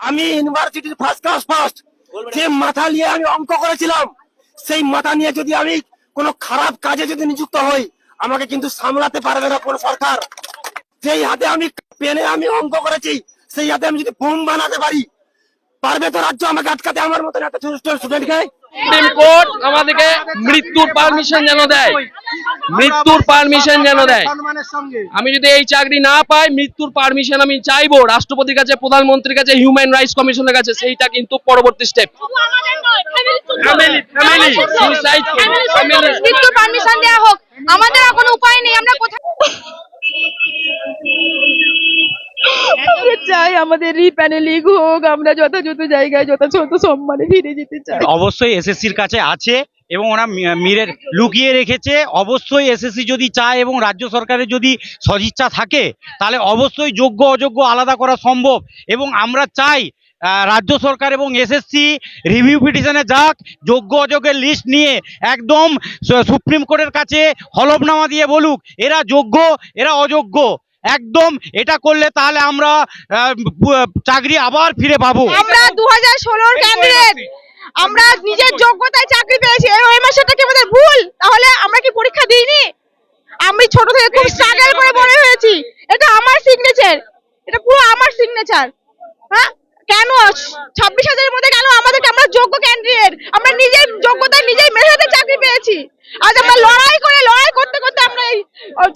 আমি ইউনিভার্সিটির first class first যে মাথা নিয়ে আমি অঙ্ক করেছিলাম, সেই মাথা নিয়ে যদি আমি কোনো খারাপ কাজে যদি নিযুক্ত হই, আমাকে কিন্তু সামলাতে পারবে না কোনো সরকার। যেই হাতে আমি পেনে আমি অঙ্ক করেছি, সেই হাতে আমি যদি বোম বানাতে পারি, পারবে তো রাজ্য আমাকে আটকাতে আমার মতন একটা স্টুডেন্টকে সুপ্রিম কোর্ট আমাদেরকে মৃত্যুর পারমিশন যেন দেয়। মৃত্যুর পারমিশন যেন দেয়। আমি যদি এই চাকরি না পাই মৃত্যুর পারমিশন আমি চাইব রাষ্ট্রপতির কাছে প্রধানমন্ত্রীর কাছে হিউম্যান রাইটস কমিশনের কাছে সেইটা কিন্তু পরবর্তী স্টেপ. মৃত্যুর পারমিশন হোক। আমাদের কোনো উপায় নেই আমরা কোথায় আমরা চাই আমাদের রিপ্যানেলিং হোক আমরা যথাযথ জায়গায় যথাযথ সম্মানে ফিরে যেতে চাই। অবশ্যই এসএসসির কাছে আছে এবং ওরা মি- মিরে লুকিয়ে রেখেছে। অবশ্যই এসএসসি যদি চায় এবং রাজ্য সরকারের যদি সদিচ্ছা থাকে, তাহলে অবশ্যই যোগ্য, অযোগ্য আলাদা করা সম্ভব। এবং আমরা চাই রাজ্য সরকার এবং এসএসসি রিভিউ পিটিশনে যাক, যোগ্য, অযোগ্যের লিস্ট নিয়ে একদম সুপ্রিম কোর্টের কাছে হলফনামা দিয়ে বলুক, এরা যোগ্য, এরা অযোগ্য। একদম এটা করলে তাহলে আমরা আহ, চাকরি আবার ফিরে পাবো। আমরা দু হাজার ষোলোর ক্যান্ডিডেট আমরা নিজের যোগ্যতায় চাকরি পেয়েছি এই ওই মাসেটা কি আমাদের ভুল? তাহলে আমরা কি পরীক্ষা দিইনি? আমি ছোট থেকে খুব স্ট্রাগল করে বড় হয়েছি। এটা আমার সিগনেচার এটা পুরো আমার সিগনেচার হ্যাঁ? কেন? ছাব্বিশ হাজারের মধ্যে কেন? আমাদেরকে আমরা যোগ্য ক্যান্ডিডেট আমরা নিজের যোগ্যতায় নিজেই মেধাতে চাকরি পেয়েছি। আজ আমরা লড়াই করে, লড়াই করতে করতে আমরা এই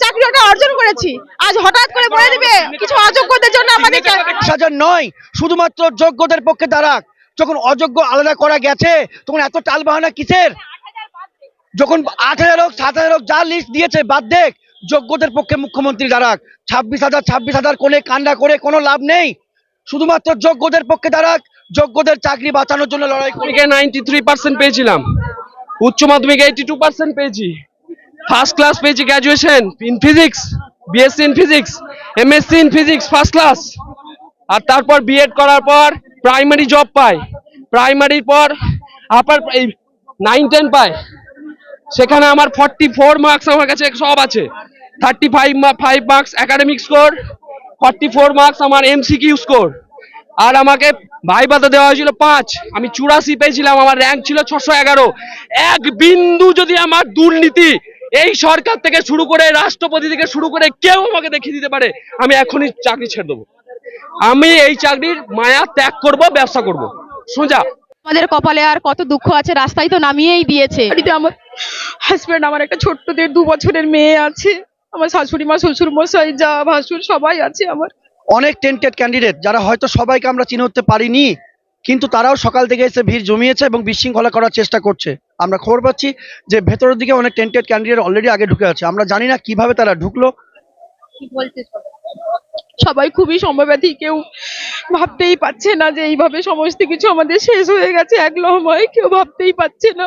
চাকরিটা অর্জন করেছি। আজ হঠাৎ করে বলে দিবে, কিছু অযোগ্যদের জন্য আমাদের সাজার নয়, শুধুমাত্র যোগ্যদের পক্ষে দাঁড়াক। যখন অযোগ্য আলাদা করা গেছে, তখন এত টাল বাহানা কিসের? যখন আট হাজার হোক, সাত হাজার হোক, যা লিস্ট দিয়েছে, বাদ দেখ। যোগ্যদের পক্ষে মুখ্যমন্ত্রী দাঁড়াক। ছাব্বিশ হাজার ছাব্বিশ হাজার কোলে কান্ডা করে কোনো লাভ নেই। শুধুমাত্র যোগ্যদের পক্ষে দাঁড়াক, যোগ্যদের চাকরি বাঁচানোর জন্য লড়াই করি নাইনটি থ্রি পার্সেন্ট পেয়েছিলাম। উচ্চ মাধ্যমিকে এইটি টু পার্সেন্ট পেয়েছি ফার্স্ট ক্লাস পেয়েছি graduation in physics BSc in physics MSc in physics first class আর তারপর বিএড করার পর প্রাইমারি জব পাই। প্রাইমারির পর আপার এই নাইন টেন পায় সেখানে আমার ফর্টি ফোর মার্কস আমার কাছে সব আছে। Thirty five five marks academic score forty four marks আমার এমসিকিউ স্কোর আর আমাকে ভাইবাতে দেওয়া হয়েছিল পাঁচ। আমি চুরাশি পেয়েছিলাম আমার র্যাঙ্ক ছিল ছশো এগারো। এক বিন্দু যদি আমার দুর্নীতি এই সরকার থেকে শুরু করে রাষ্ট্রপতি থেকে শুরু করে কেউ আমাকে দেখিয়ে দিতে পারে আমি এখনই চাকরি ছেড়ে দেবো। আমি এই চাকরির মায়া ত্যাগ করব ব্যবসা করব। সোজা। আমাদের কপালে আর কত দুঃখ আছে রাস্তায় তো নামিয়েই দিয়েছে। আমার হাজব্যান্ড আমার একটা ছোট্ট দেড় দু বছরের মেয়ে আছে। আমার শাশুড়ি মা শ্বশুর মশাই যা ভাসুর সবাই আছে আমার। অনেক টেন্টেড ক্যান্ডিডেট যারা হয়তো সবাইকে আমরা চিনে উঠতে পারিনি কিন্তু তারাও সকাল থেকে এসে ভিড় জমিয়েছে এবং বিশৃঙ্খলা করার চেষ্টা করছে। আমরা খবর পাচ্ছি যে ভেতরের দিকে অনেক টেন্টেড ক্যান্ডিডেট অলরেডি আগে ঢুকে আছে। আমরা জানি না কীভাবে তারা ঢুকলো। সবাই? খুবই সম্ভবাতী কেউ ভাবতেই পারছে না যে এইভাবে সমস্ত কিছু আমাদের শেষ হয়ে গেছে এক লহমায় কেউ ভাবতেই পারছে না।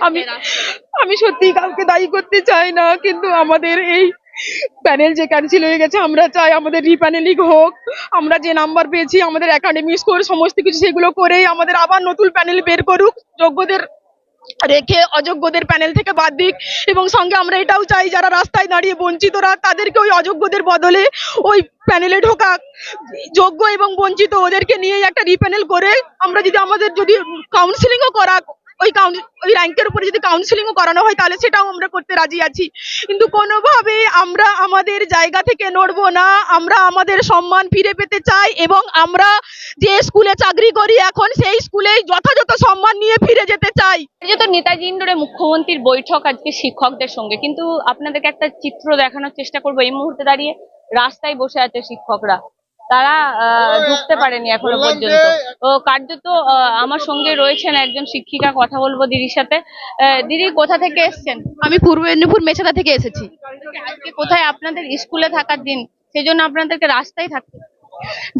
আমি আমি সত্যি কাউকে দায়ী করতে চাই না কিন্তু আমাদের এই প্যানেল যে ক্যান্সেল হয়ে গেছে। আমরা চাই আমাদের রিপ্যানেলিং হোক। আমরা যে নাম্বার পেয়েছি আমাদের একাডেমিক স্কোর সমস্ত কিছু সেগুলো করেই আমাদের আবার নতুন প্যানেল বের করুক। যোগ্যদের রেখে অযোগ্যদের প্যানেল থেকে বাদ দিক। এবং সঙ্গে আমরা এটাও চাই যারা রাস্তায় দাঁড়িয়ে বঞ্চিতরা তাদেরকে ওই অযোগ্যদের বদলে ওই প্যানেলে ঢোকাক। যোগ্য এবং বঞ্চিত ওদেরকে নিয়েই একটা রিপ্যানেল করে আমরা যদি আমাদের যদি কাউন্সিলিংও করা ওই ওই র্যাঙ্কের উপরে যদি কাউন্সিলিংও করানো হয়, তাহলে সেটাও আমরা করতে রাজি আছি। কিন্তু কোনোভাবে আমরা আমাদের জায়গা থেকে নড়বো না। আমরা আমাদের সম্মান ফিরে পেতে চাই এবং আমরা যে স্কুলে চাকরি করি এখন, সেই স্কুলে যথাযথ সম্মান নিয়ে ফিরে যেতে চাই। কার্যত নেতাজি ইন্ডোরে মুখ্যমন্ত্রীর বৈঠক আজকে শিক্ষকদের সঙ্গে, কিন্তু আপনাদেরকে একটা চিত্র দেখানোর চেষ্টা করব। এই মুহূর্তে দাঁড়িয়ে রাস্তায় বসে আছে শিক্ষকরা। তারা আহ, ঢুকতে পারেনি এখনও পর্যন্ত। তো কার্যত আহ, আমার সঙ্গে রয়েছেন একজন শিক্ষিকা কথা বলব দিদির সাথে। আহ, দিদি কোথা থেকে এসছেন? আমি পূর্ব মেদিনীপুর মেছেদা থেকে এসেছি। আজকে কোথায় আপনাদের স্কুলে থাকার দিন? সেই জন্য আপনাদেরকে রাস্তায় থাকতে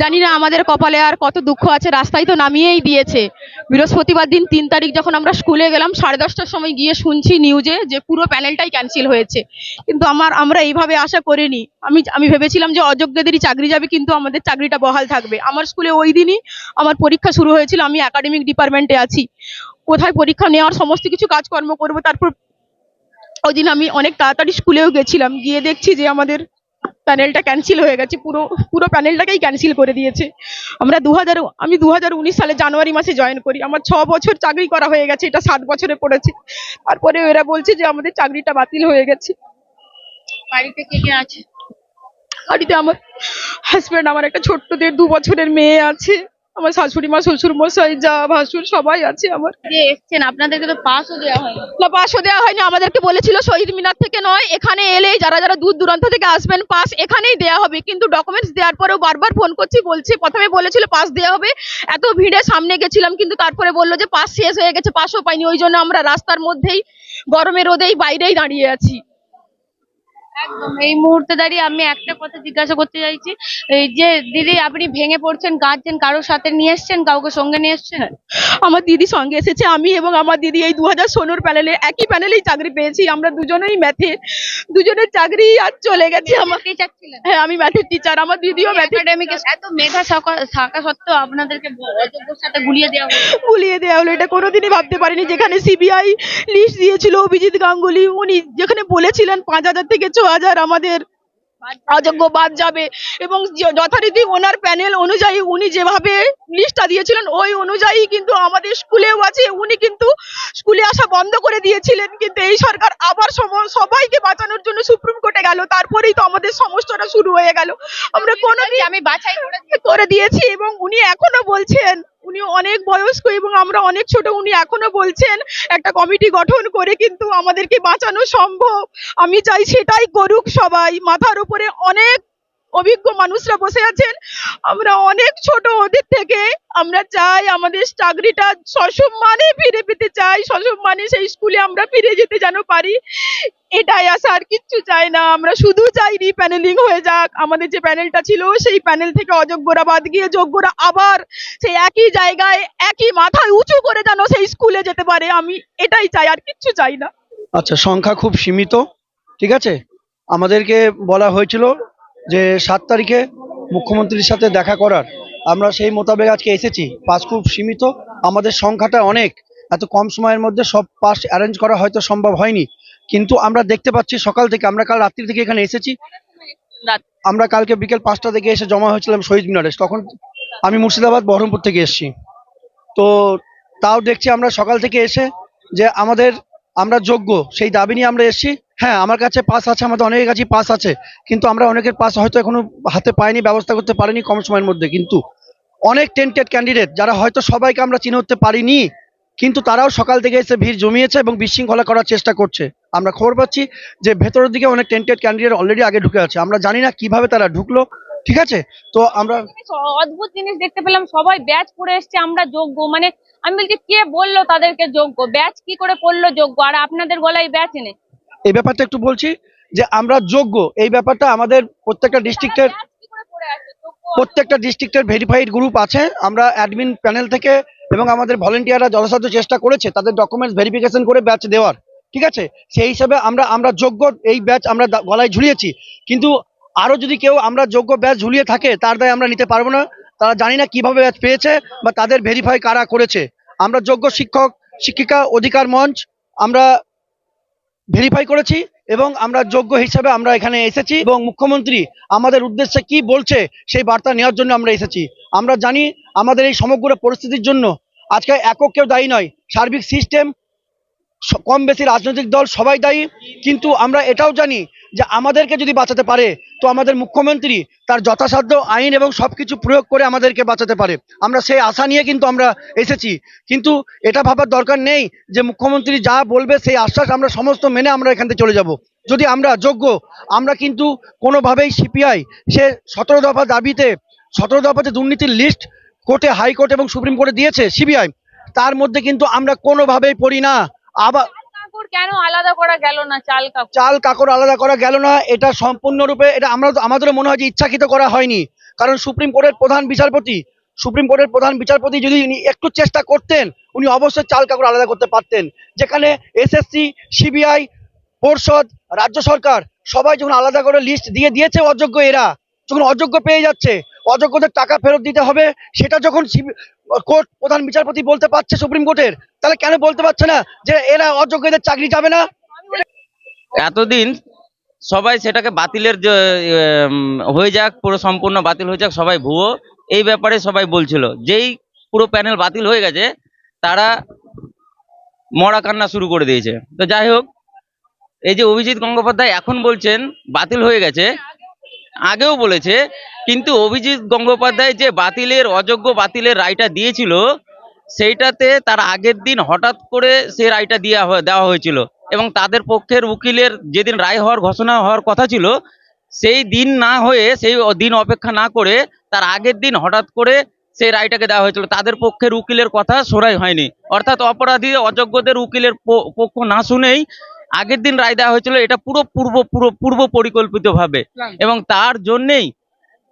জানি না আমাদের কপালে আর কত দুঃখ আছে, রাস্তায় তো নামিয়েই দিয়েছে। বৃহস্পতিবার দিন তিন তারিখ যখন আমরা স্কুলে গেলাম, সাড়ে দশটার সময় গিয়ে শুনছি নিউজে যে পুরো প্যানেলটাই ক্যান্সেল হয়েছে। কিন্তু আমার, আমরা এইভাবে আশা করিনি। আমি আমি ভেবেছিলাম যে অযোগ্যদেরই চাকরি যাবে, কিন্তু আমাদের চাকরিটা বহাল থাকবে। আমার স্কুলে ওই দিনই আমার পরীক্ষা শুরু হয়েছিল, আমি একাডেমিক ডিপার্টমেন্টে আছি। কোথায় পরীক্ষা নেওয়ার সমস্ত কিছু কাজকর্ম করব, তারপর ওই দিন আমি অনেক তাড়াতাড়ি স্কুলেও গেছিলাম। গিয়ে দেখছি যে আমাদের প্যানেলটা ক্যান্সেল হয়ে গেছে পুরো পুরো প্যানেলটাকেই ক্যান্সেল করে দিয়েছে। আমরা দু হাজার আমি দু সালে জানুয়ারি মাসে জয়েন করি। আমার ছ বছর চাকরি করা হয়ে গেছে এটা সাত বছরে পড়েছে। তারপরে এরা বলছে যে আমাদের চাকরিটা বাতিল হয়ে গেছে। বাড়িতে কে কে আছে? বাড়িতে আমার হাজব্যান্ড আমার একটা ছোট্টদের দু বছরের মেয়ে আছে। আমার শাশুড়ি মা শ্বশুর মশাই যা ভাসুর সবাই আছে আমার। যে এসছেন আপনাদেরকে তো পাসও দেওয়া হয় না পাসও দেওয়া হয়নি আমাদেরকে বলেছিল শহীদ মিনার থেকে নয় এখানে এলেই যারা যারা দূর দূরান্ত থেকে আসবেন পাস এখানেই দেওয়া হবে। কিন্তু ডকুমেন্টস দেওয়ার পরেও বারবার ফোন করছি বলছি প্রথমে বলেছিল পাস দেওয়া হবে। এত ভিড়ে সামনে গেছিলাম কিন্তু তারপরে বলল যে পাস শেষ হয়ে গেছে পাসও পাইনি। ওই জন্য আমরা রাস্তার মধ্যেই গরমে রোদেই বাইরেই দাঁড়িয়ে আছি। একদম এই মুহূর্তে দাঁড়িয়ে আমি একটা কথা জিজ্ঞাসা করতে চাইছি এই যে দিদি আপনি ভেঙে পড়ছেন কাঁদছেন কারোর সাথে নিয়ে এসছেন কাউকে সঙ্গে নিয়ে এসছেন? আমার দিদি সঙ্গে এসেছে আমি এবং আমার দিদি এই দু হাজার ষোলোর প্যানেলে একই প্যানেলেই চাকরি পেয়েছি আমরা দুজনেই ম্যাথে দুজনের চাকরি আর চলে গেছে আমার। টিচার ছিলেন? হ্যাঁ আমি ম্যাথের টিচার আমার দিদিও ম্যাথের একাডেমিকে এত মেধা থাকা- সত্ত্বেও আপনাদেরকে অযোগ্যর সাথে গুলিয়ে দেওয়া হলো। ভুলিয়ে দেওয়া হলো এটা কোনোদিনই ভাবতে পারিনি। যেখানে সিবিআই লিস্ট দিয়েছিল অভিজিৎ গাঙ্গুলি উনি যেখানে বলেছিলেন পাঁচ হাজার থেকে ছ হাজার আমাদের অযোগ্য বাদ যাবে এবং যথারীতি ওনার প্যানেল অনুযায়ী উনি যেভাবে লিস্টটা দিয়েছিলেন ওই অনুযায়ী কিন্তু আমাদের স্কুলেও আছে। উনি কিন্তু স্কুলে আসা বন্ধ করে দিয়েছিলেন কিন্তু এই সরকার আবার সবাইকে বাঁচানোর জন্য সুপ্রিম কোর্টে গেল। তারপরেই তো আমাদের সমস্যাটা শুরু হয়ে গেল। আমরা কোনো আমি বাছাই করে দিয়েছি এবং উনি এখনও বলছেন উনি অনেক বয়স্ক এবং আমরা অনেক ছোট, উনি এখনও বলছেন, একটা কমিটি গঠন করে কিন্তু আমাদেরকে বাঁচানো সম্ভব। আমি চাই সেটাই করুক সবাই। মাথার উপরে অনেক অভিজ্ঞ মানুষরা বসে আছেন। আমরা অনেক ছোট, ওদের থেকে আমরা চাই আমাদের চাকরিটা সসম্মানে ফিরে পেতে চাই, সসম্মানে সেই স্কুলে আমরা ফিরে যেতে যেন পারি। এটাই আশা, আর কিচ্ছু চাই না। আমরা শুধু চাই রিপ্যানেলিং হয়ে যাক। আমাদের যে প্যানেলটা ছিল, সেই প্যানেল থেকে অযোগ্যরা বাদ গিয়ে যোগ্যরা আবার সেই একই জায়গায়, একই মাথায় উঁচু করে যেন সেই স্কুলে যেতে পারে। আমি এটাই চাই, আর কিচ্ছু চাই না। আচ্ছা সংখ্যা খুব সীমিত, ঠিক আছে? আমাদেরকে বলা হয়েছিল যে সাত তারিখে মুখ্যমন্ত্রীর সাথে দেখা করার। আমরা সেই মোতাবেক আজকে এসেছি। পাস খুব সীমিত। আমাদের সংখ্যাটা অনেক। এত কম সময়ের মধ্যে সব পাস অ্যারেঞ্জ করা হয়তো সম্ভব হয়নি। কিন্তু আমরা দেখতে পাচ্ছি সকাল থেকে, আমরা কাল রাত্রি থেকে এখানে এসেছি। আমরা কালকে বিকেল পাঁচটা থেকে এসে জমা হয়েছিলাম শহীদ মিনারে। তখন আমি মুর্শিদাবাদ, বহরমপুর থেকে এসেছি। তো তাও দেখছি আমরা সকাল থেকে এসে যে আমাদের আমরা যোগ্য, সেই দাবি নিয়ে আমরা এসেছি। হ্যাঁ আমার কাছে পাস আছে, আমাদের অনেকের কাছে পাস আছে, কিন্তু আমরা অনেকের পাস হয়তো এখনও হাতে পাইনি, ব্যবস্থা করতে পারিনি কম সময়ের মধ্যে, কিন্তু অনেক টেন্টেড ক্যান্ডিডেট যারা হয়তো সবাইকে আমরা চিনে উঠতে পারিনি, কিন্তু তারাও সকাল থেকে এসে ভিড় জমিয়েছে এবং বিশৃঙ্খলা করার চেষ্টা করছে। আমরা খবর পাচ্ছি যে ভেতরের দিকে অনেক টেন্টেড ক্যান্ডিডেট অলরেডি আগে ঢুকে আছে। আমরা জানি না কীভাবে তারা ঢুকলো, ঠিক আছে? তো আমরা অদ্ভুত জিনিস দেখতে পেলাম, সবাই ব্যাচ পরে এসছে, আমরা যোগ্য মানে আমি বলছি কে বলল তাদেরকে যোগ্য? ব্যাচ কি করে পড়ল যোগ্য? আর আপনাদের গলায় ব্যাচ এনে। এই ব্যাপারটা একটু বলছি যে আমরা যোগ্য। এই ব্যাপারটা আমাদের প্রত্যেকটা ডিস্ট্রিক্টের প্রত্যেকটা ডিস্ট্রিক্টের ভেরিফাইড গ্রুপ আছে। আমরা অ্যাডমিন প্যানেল থেকে এবং আমাদের ভলেন্টিয়াররা যথাসাধ্য চেষ্টা করেছে তাদের ডকুমেন্টস ভেরিফিকেশন করে ব্যাচ দেওয়ার। ঠিক আছে? সেই হিসাবে আমরা আমরা যোগ্য এই ব্যাচ আমরা গলায় ঝুলিয়েছি। কিন্তু আরও যদি কেউ আমরা যোগ্য ব্যাচ ঝুলিয়ে থাকে তার দায় আমরা নিতে পারব না। তারা জানি না কীভাবে পেয়েছে বা তাদের ভেরিফাই কারা করেছে। আমরা যোগ্য শিক্ষক, শিক্ষিকা অধিকার মঞ্চ, আমরা ভেরিফাই করেছি এবং আমরা যোগ্য হিসাবে আমরা এখানে এসেছি এবং মুখ্যমন্ত্রী আমাদের উদ্দেশ্যে কি বলছে সেই বার্তা নেওয়ার জন্য আমরা এসেছি। আমরা জানি আমাদের এই সমগ্র পরিস্থিতির জন্য আজকে একক কেউ দায়ী নয়। সার্বিক সিস্টেম কম বেশি রাজনৈতিক দল সবাই দায়ী, কিন্তু আমরা এটাও জানি যে আমাদেরকে যদি বাঁচাতে পারে, তো আমাদের মুখ্যমন্ত্রী তার যথাসাধ্য আইন এবং সব কিছু প্রয়োগ করে আমাদেরকে বাঁচাতে পারে। আমরা সেই আশা নিয়ে কিন্তু আমরা এসেছি। কিন্তু এটা ভাবার দরকার নেই যে মুখ্যমন্ত্রী যা বলবে সেই আশ্বাস আমরা সমস্ত মেনে আমরা এখান থেকে চলে যাব। যদি আমরা যোগ্য, আমরা কিন্তু কোনোভাবেই সিপিআই, সে সতেরো দফা দাবিতে, সতেরো দফা যে দুর্নীতির লিস্ট কোর্টে, হাইকোর্ট এবং সুপ্রিম কোর্টে দিয়েছে সিবিআই, তার মধ্যে কিন্তু আমরা কোনোভাবেই পড়ি না। আবার কাকুর কেন আলাদা করা গেল না চাল চাল কাকড় আলাদা করা গেল না এটা সম্পূর্ণরূপে এটা আমরা মনে হয় যে ইচ্ছাকৃত করা হয়নি। কারণ সুপ্রিম কোর্টের প্রধান বিচারপতি সুপ্রিম কোর্টের প্রধান বিচারপতি যদি উনি একটু চেষ্টা করতেন উনি অবশ্যই চাল কাকড় আলাদা করতে পারতেন। যেখানে এসএসসি সিবিআই পর্ষদ রাজ্য সরকার সবাই যখন আলাদা করে লিস্ট দিয়ে দিয়েছে অযোগ্য এরা যখন অযোগ্য পেয়ে যাচ্ছে অযোগ্যদের টাকা ফেরত দিতে হবে, সেটা যখন কোর্ট প্রধান বিচারপতি বলতে পারছে সুপ্রিম কোর্টের, তাহলে কেন বলতে পারছে না যে এরা অযোগ্যদের চাকরি যাবে না? এতদিন সবাই সেটাকে বাতিলের হয়ে যাক, পুরো সম্পূর্ণ বাতিল হয়ে যাক, সবাই ভুয়ো, এই ব্যাপারে সবাই বলছিল। যেই পুরো প্যানেল বাতিল হয়ে গেছে, তারা মরা কান্না শুরু করে দিয়েছে। তো যাই হোক, এই যে অভিজিৎ গঙ্গোপাধ্যায় এখন বলছেন, বাতিল হয়ে গেছে, আগেও বলেছে কিন্তু অভিজিৎ গঙ্গোপাধ্যায় যে বাতিলের অযোগ্য বাতিলের রায়টা দিয়েছিল সেইটাতে তার আগের দিন হঠাৎ করে সে রায়টা দেওয়া হয়- দেওয়া হয়েছিল। এবং তাদের পক্ষের উকিলের যেদিন রায় হওয়ার ঘোষণা হওয়ার কথা ছিল সেই দিন না হয়ে সেই দিন অপেক্ষা না করে তার আগের দিন হঠাৎ করে সেই রায়টাকে দেওয়া হয়েছিল। তাদের পক্ষের উকিলের কথা শোনাই হয়নি। অর্থাৎ অপরাধী অযোগ্যদের উকিলের পক্ষ না শুনেই আগের দিন রায় দেওয়া হয়েছিল। এটা পুরো পূর্ব পুরো পূর্ব পরিকল্পিতভাবে। এবং তার জন্যেই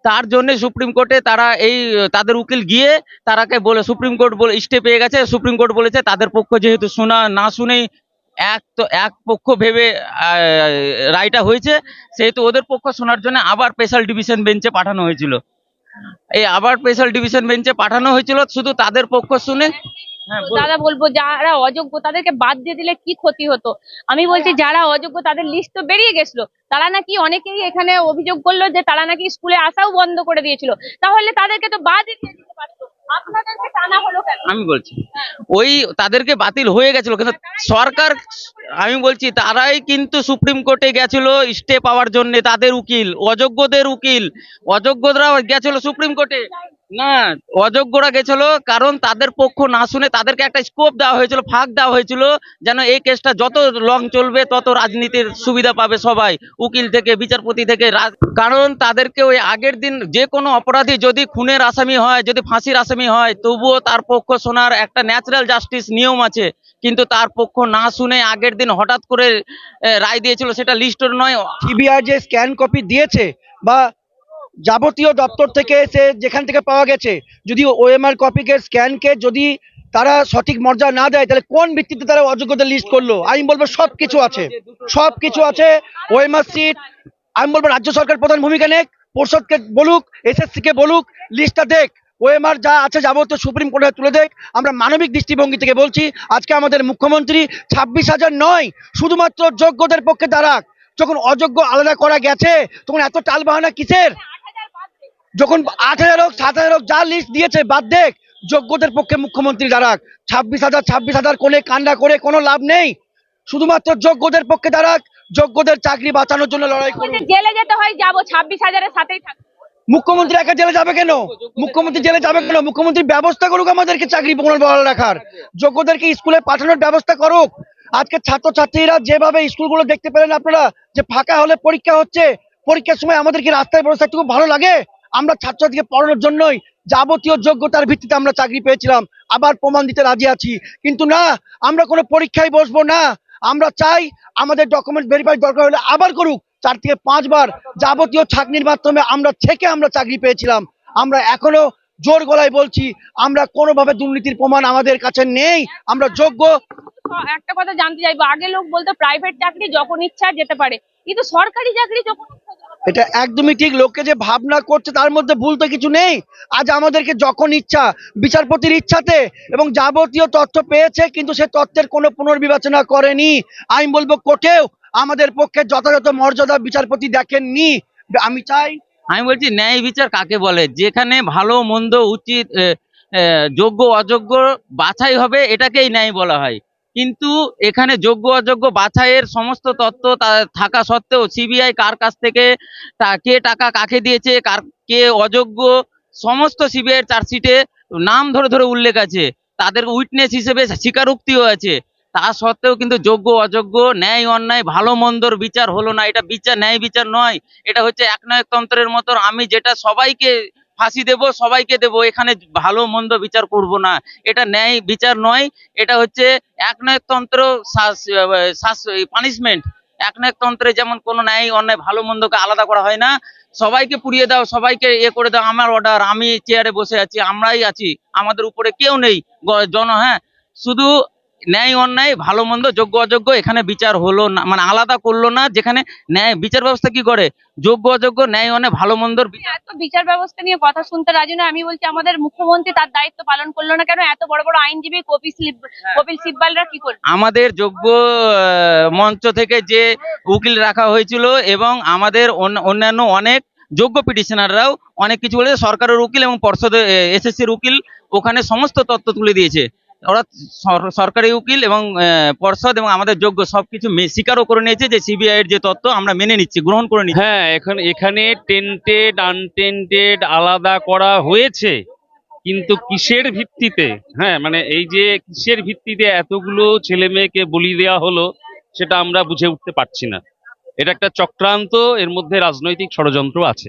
তার জন্য সুপ্রিম কোর্টে তারা এই, তাদের উকিল গিয়ে তারাকে বলে, সুপ্রিম কোর্ট বলে, স্টে পেয়ে গেছে সুপ্রিম কোর্ট বলেছে, তাদের পক্ষ যেহেতু শোনা, না শুনেই এক তো, এক পক্ষ ভেবে রায়টা হয়েছে সেহেতু ওদের পক্ষ শোনার জন্য আবার স্পেশাল ডিভিশন বেঞ্চে পাঠানো হয়েছিল এই আবার স্পেশাল ডিভিশন বেঞ্চে পাঠানো হয়েছিল, শুধু তাদের পক্ষ শুনে। দাদা বলব যারা অযোগ্য তাদেরকে বাদ দিয়ে দিলে কি ক্ষতি হতো? আমি বলছি যারা অযোগ্য তাদের লিস্ট তো বেরিয়ে গেছিল। তারা নাকি অনেকেই এখানে অভিযোগ করল যে তারা নাকি স্কুলে আসাও বন্ধ করে দিয়েছিল। তাহলে তাদেরকে তো বাদ দিয়ে দিতে পারতো। আমি বলছি ওই তাদেরকে বাতিল হয়ে গেছিল কিন্তু সরকার আমি বলছি তারাই কিন্তু সুপ্রিম কোর্টে গেছিল স্টে পাওয়ার জন্য তাদের উকিল অযোগ্যদের উকিল অযোগ্যরা গেছিল সুপ্রিম কোর্টে। না, অযোগ্যরা গেছিল কারণ তাদের পক্ষ না শুনে তাদেরকে একটা স্কোপ দেওয়া হয়েছিল, ফাঁক দেওয়া হয়েছিল যেন এই কেসটা যত লং চলবে, তত রাজনীতির সুবিধা পাবে সবাই, উকিল থেকে, বিচারপতি থেকে কারণ তাদেরকে ওই আগের দিন যে কোনো অপরাধী যদি খুনের আসামি হয়, যদি ফাঁসির আসামি হয়, তবুও তার পক্ষ শোনার একটা ন্যাচারাল জাস্টিস নিয়ম আছে। কিন্তু তার পক্ষ না শুনে আগের দিন হঠাৎ করে রায় দিয়েছিল, সেটা লিস্টের নয় সিবিআই যে স্ক্যান কপি দিয়েছে বা যাবতীয় দপ্তর থেকে সে যেখান থেকে পাওয়া গেছে, যদি ওএমআর কপিকে স্ক্যানকে যদি তারা সঠিক মর্যাদা না দেয়, তাহলে কোন ভিত্তিতে তারা অযোগ্যদের লিস্ট করল? আমি বলব সব কিছু আছে সব কিছু আছে ওএমআর সিট আমি বলব রাজ্য সরকার প্রধান ভূমিকা নেক, পর্ষদকে বলুক এসএসসি কে বলুক লিস্টটা দেখ ওএমআর যা আছে যাবতীয় সুপ্রিম কোর্টে তুলে দেখ, আমরা মানবিক দৃষ্টিভঙ্গি থেকে বলছি, আজকে আমাদের মুখ্যমন্ত্রী ছাব্বিশ হাজার নয়, শুধুমাত্র যোগ্যদের পক্ষে দাঁড়াক, যখন অযোগ্য আলাদা করা গেছে, তখন এত টাল বাহানা কিসের? যখন আট হাজার হোক সাত হাজার হোক যা লিস্ট দিয়েছে বাদ দেখ যোগ্যদের পক্ষে মুখ্যমন্ত্রী দাঁড়াক। ছাব্বিশ হাজার ছাব্বিশ হাজার কোনে কান্না করে কোনো লাভ নেই। শুধুমাত্র যোগ্যদের পক্ষে দাঁড়াক যোগ্যদের চাকরি বাঁচানোর জন্য লড়াই করুন জেলে যেতে হয় যাব ছাব্বিশ হাজারের সাথেই থাকব। মুখ্যমন্ত্রী একা জেলে যাবে কেন? মুখ্যমন্ত্রী জেলে যাবে কেন? মুখ্যমন্ত্রী ব্যবস্থা করুক আমাদেরকে চাকরি পুনর্বহাল রাখার। যোগ্যদেরকে স্কুলে পাঠানোর ব্যবস্থা করুক। আজকে ছাত্রছাত্রীরা যেভাবে স্কুলগুলো দেখতে পেলেন আপনারা যে ফাঁকা হলে পরীক্ষা হচ্ছে পরীক্ষার সময় আমাদের কি রাস্তায় বসে থাকতে খুব ভালো লাগে। আমরা ছাত্রছাত্রীকে পড়ানোর জন্যই যাবতীয় যোগ্যতার ভিত্তিতে আমরা চাকরি পেয়েছিলাম। আবার প্রমাণ দিতে রাজি আছি। কিন্তু না, আমরা কোনো পরীক্ষায় বসবো না। আমরা চাই আমাদের ডকুমেন্ট ভেরিফাই দরকার হলে আবার করুক। চার থেকে পাঁচবার যাবতীয় ছাকনির মাধ্যমে আমরা থেকে আমরা চাকরি পেয়েছিলাম। আমরা এখনও জোর গলায় বলছি, আমরা কোনোভাবে দুর্নীতির প্রমাণ আমাদের কাছে নেই। আমরা যোগ্য। একটা কথা জানতে চাইব, আগে লোক বলতো প্রাইভেট চাকরি যখন ইচ্ছা যেতে পারে। কিন্তু সরকারি চাকরি যখন। এটা একদমই ঠিক। লোককে যে ভাবনা করছে তার মধ্যে ভুল তো কিছু নেই। আজ আমাদেরকে যখন ইচ্ছা, বিচারপতির ইচ্ছাতে এবং যাবতীয় তথ্য পেয়েছে, কিন্তু সে তথ্যের কোনো পুনর্বিবেচনা করেনি। আমি বলব কোর্টেও আমাদের পক্ষে যথাযথ মর্যাদা বিচারপতি দেখেননি। আমি চাই আমি বলছি, ন্যায় বিচার কাকে বলে? যেখানে ভালো, মন্দ, উচিত যোগ্য, অযোগ্য বাছাই হবে, এটাকেই ন্যায় বলা হয়। কিন্তু এখানে যোগ্য অযোগ্য বাছাইয়ের সমস্ত তথ্য তা- থাকা সত্ত্বেও সিবিআই কার কাছ থেকে কে টাকা কাকে দিয়েছে, কার কে অযোগ্য, সমস্ত সিবিআই এর চার্জশিটে নাম ধরে ধরে উল্লেখ আছে। তাদের উইটনেস হিসেবে স্বীকারোক্তিও আছে। তা সত্ত্বেও কিন্তু যোগ্য, অযোগ্য, ন্যায়, অন্যায়, ভালো, মন্দর বিচার হলো না। এটা বিচার, ন্যায় বিচার নয়। এটা হচ্ছে একনায়কতন্ত্রের মতো। আমি যেটা সবাইকে ফাঁসি দেব, সবাইকে দেব, এখানে ভালো মন্দ বিচার করব না। এটা ন্যায় বিচার নয়, এটা হচ্ছে এক একনায়কতন্ত্র পানিশমেন্ট এক একনায়কতন্ত্রে যেমন কোনো ন্যায় অন্যায় ভালো মন্দকে আলাদা করা হয় না। সবাইকে পুড়িয়ে দাও, সবাইকে এ করে দাও, আমার অর্ডার আমি চেয়ারে বসে আছি, আমরাই আছি, আমাদের উপরে কেউ নেই জন হ্যাঁ। শুধু ন্যায় অন্যায় ভালো মন্দ যোগ্য অযোগ্য এখানে বিচার হলো না মানে আলাদা করল না যেখানে ন্যায় বিচার ব্যবস্থা কি করে? যোগ্য অযোগ্য ন্যায় অন্যায় ভালো মন্দর বিচার এত বিচার ব্যবস্থা নিয়ে কথা শুনতে রাজি না আমি বলছি আমাদের মুখ্যমন্ত্রী তার দায়িত্ব পালন করল না কেন? এত বড় বড় আইনজীবী কপিল কপিল সিব্বালরা কি করবে? আমাদের যোগ্য মঞ্চ থেকে যে উকিল রাখা হয়েছিল এবং আমাদের অন্য- অন্যান্য অনেক যোগ্য পিটিশনাররাও অনেক কিছু বলেছে সরকারের উকিল এবং পর্ষদের এসএসসির উকিল ওখানে সমস্ত তথ্য তুলে দিয়েছে। ওরা সরকারি উকিল এবং পর্ষদ এবং আমাদের যোগ্য সবকিছু স্বীকারও করে নিয়েছে যে সিবিআই এর যে তথ্য আমরা মেনে নিচ্ছি, গ্রহণ করে নিচ্ছি। হ্যাঁ এখন এখানে টেন্টেড আনটেন্টেড আলাদা করা হয়েছে, কিন্তু কিসের ভিত্তিতে? হ্যাঁ মানে এই যে কিসের ভিত্তিতে এতগুলো ছেলে মেয়েকে বলি দেওয়া হলো, সেটা আমরা বুঝে উঠতে পারছি না। এটা একটা চক্রান্ত, এর মধ্যে রাজনৈতিক ষড়যন্ত্র আছে।